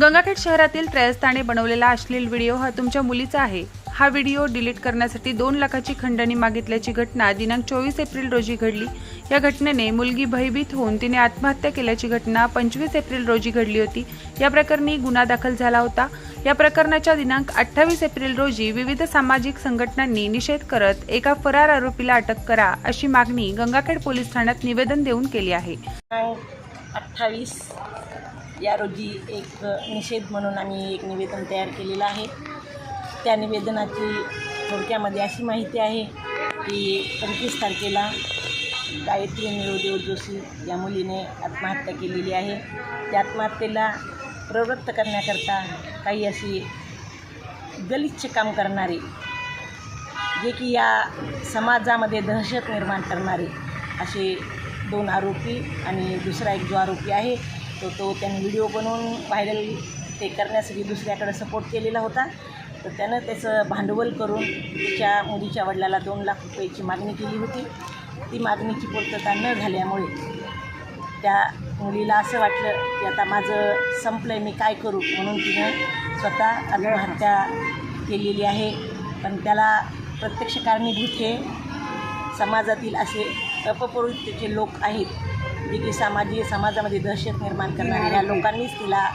गंगाखेड शहरातील त्रयस्थाने बनवलेला अश्लील व्हिडिओ हा तुमच्या मुलीचा आहे. हा व्हिडिओ डिलीट करण्यासाठी दोन लाखाची खंडणी मागितल्याची घटना दिनांक चोवीस एप्रिल रोजी घडली. या घटनेने मुलगी भयभीत होऊन तिने आत्महत्या केल्याची घटना पंचवीस एप्रिल रोजी घडली होती. या प्रकरणी गुन्हा दाखल झाला होता. या प्रकरणाच्या दिनांक अठ्ठावीस एप्रिल रोजी विविध सामाजिक संघटनांनी निषेध करत एका फरार आरोपीला अटक करा अशी मागणी गंगाखेड पोलीस ठाण्यात निवेदन देऊन केली आहे. अठ्ठावीस या रोजी एक निषेध म्हणून आम्ही एक निवेदन तयार केलेलं आहे. त्या निवेदनाची थोडक्यामध्ये अशी माहिती आहे की पंचवीस तारखेला गायत्री निरोदेव जोशी या मुलीने आत्महत्या केलेली आहे. त्या आत्महत्येला प्रवृत्त करण्याकरता काही अशी गलिच्छ काम करणारे जे की या समाजामध्ये दहशत निर्माण करणारे असे दोन आरोपी आणि दुसरा एक जो आरोपी आहे तो तो त्याने व्हिडिओ बनवून व्हायरल ते करण्यासाठी दुसऱ्याकडे सपोर्ट केलेला होता. तर त्यानं त्याचं भांडवल करून तिच्या मुलीच्या वडिलाला दोन लाख रुपयाची मागणी केली होती. ती मागणीची पूर्तता न झाल्यामुळे त्या मुलीला असं वाटलं की आता माझं संपलं आहे मी काय करू? म्हणून तिनं स्वतः आत्महत्या केलेली आहे. पण त्याला प्रत्यक्ष कारणीभूत हे समाजातील असे अपप्रवृत्तीचे लोक आहेत. जे की सामाजिक समाजामध्ये दहशत निर्माण करणाऱ्या लोकांनीच तिला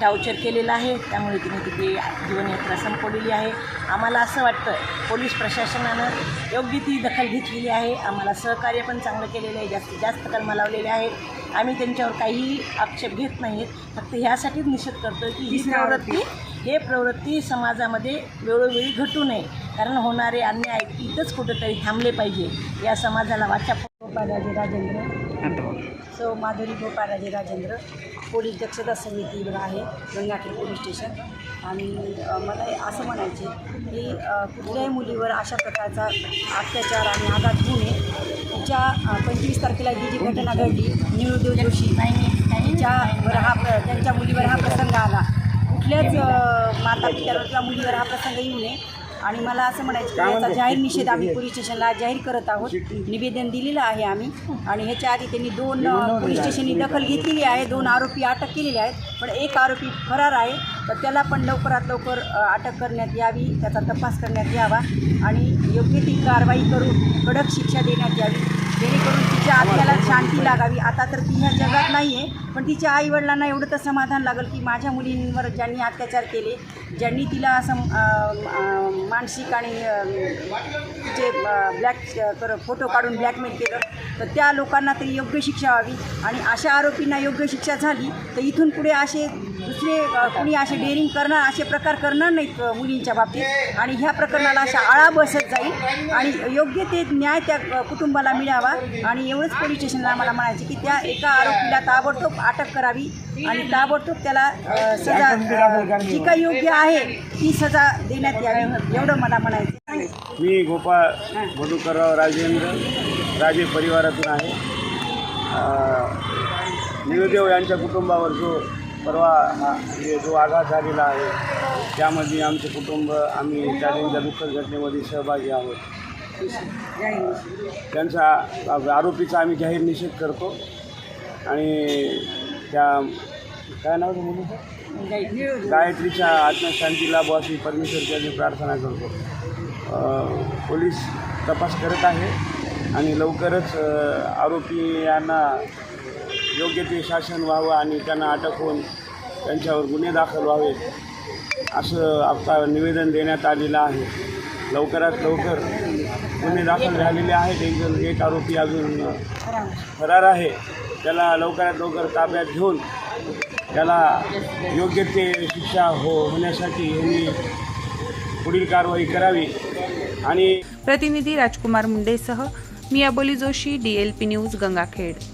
टावचर केलेलं आहे. त्यामुळे तिने तिथे जीवनयात्रा संपवलेली आहे. आम्हाला असं वाटतं पोलीस प्रशासनानं योग्य ती दखल घेतलेली आहे. आम्हाला सहकार्य पण चांगलं केलेलं आहे. जास्तीत जास्त कलमा लावलेले आहेत. आम्ही त्यांच्यावर काहीही आक्षेप घेत नाहीत. फक्त ह्यासाठीच निषेध करतो की ही प्रवृत्ती हे प्रवृत्ती समाजामध्ये वेळोवेळी घटू नये. कारण होणारे अन्याय इथंच कुठंतरी थांबले पाहिजे. या समाजाला वाचा राजेंद्र सो माधुरी गोपाळराजे राजेंद्र. पोलीस दक्षता समितीवर आहे गंगाखेड पोलीस स्टेशन. आणि मला असं म्हणायचे की कुठल्याही मुलीवर अशा प्रकारचा अत्याचार आणि आघात होऊ नये. तिच्या पंचवीस तारखेला ही जी घटना घडली निरुदेव जोशी तिच्यावर हा प्र त्यांच्या मुलीवर हा प्रसंग आला कुठल्याच माता पित्यावर किंवा मुलीवर हा प्रसंग येऊ नये. आणि मला असं म्हणायचं की याचा जाहीर निषेध आम्ही पोलीस स्टेशनला जाहीर करत आहोत. निवेदन दिलेलं आहे आम्ही. आणि ह्याच्या आधी त्यांनी दोन पोलीस स्टेशननी दखल घेतलेली आहे. दोन आरोपी अटक केलेले आहेत. पण एक आरोपी फरार आहे. तर त्याला पण लवकरात लवकर अटक करण्यात यावी त्याचा तपास करण्यात यावा आणि योग्य ती कारवाई करून कडक शिक्षा देण्यात यावी जेणेकरून तिच्या आत्म्याला शांती लागावी. आता तर ती ह्या जगात नाही आहे पण तिच्या आईवडिलांना एवढं तर समाधान लागेल की माझ्या मुलींवर ज्यांनी अत्याचार केले ज्यांनी तिला असं मानसिक आणि तिचे ब्लॅक कर फोटो काढून ब्लॅकमेल केलं तर त्या लोकांना तरी योग्य शिक्षा व्हावी. आणि अशा आरोपींना योग्य शिक्षा झाली तर इथून पुढे असे दुसरे कुणी असे डेअरिंग करणार असे प्रकार करणार नाहीत मुलींच्या बाबतीत. आणि ह्या प्रकरणाला अशा आळा बसत जाईल. आणि योग्य ते न्याय त्या कुटुंबाला मिळावा. आणि एवढंच पोलीस स्टेशनला आम्हाला म्हणायचे की त्या एका आरोपीला ताबडतोब अटक करावी. आणि ताबडतोब त्याला सजा जी काही योग्य आहे ती सजा देण्यात यावी. एवढं मला म्हणायचं मी गोपाळ मधुकरराव राजेंद्र राजे परिवारातून आहे. निरुदेव यांच्या कुटुंबावर जो परवा हा हे जो आघात झालेला आहे त्यामध्ये आमचे कुटुंब आम्ही त्या त्यांच्या दुःखद घटनेमध्ये सहभागी आहोत. त्यांचा आरोपीचा आम्ही जाहीर निषेध करतो. आणि त्या काय नाव गायत्रीच्या मुलीचं गायत्रीच्या आत्मशांतीला बॉसी परमेश्वरची आम्ही प्रार्थना करतो. पोलीस तपास करत आहे आणि लवकरच आरोपी यांना योग्य ते शासन व्हावं आणि त्यांना अटक होऊन त्यांच्यावर गुन्हे दाखल व्हावेत असं आता निवेदन देण्यात आलेलं आहे. लवकरात लवकर गुन्हे दाखल झालेले आहेत. एक जण एक आरोपी अजून फरार आहे. त्याला लवकरात लवकर ताब्यात घेऊन त्याला योग्य ते शिक्षा हो होण्यासाठी यांनी पुढील कारवाई करावी आणि प्रतिनिधी राजकुमार मुंडेसह मी Aboli Joshi D L P news Gangakhed.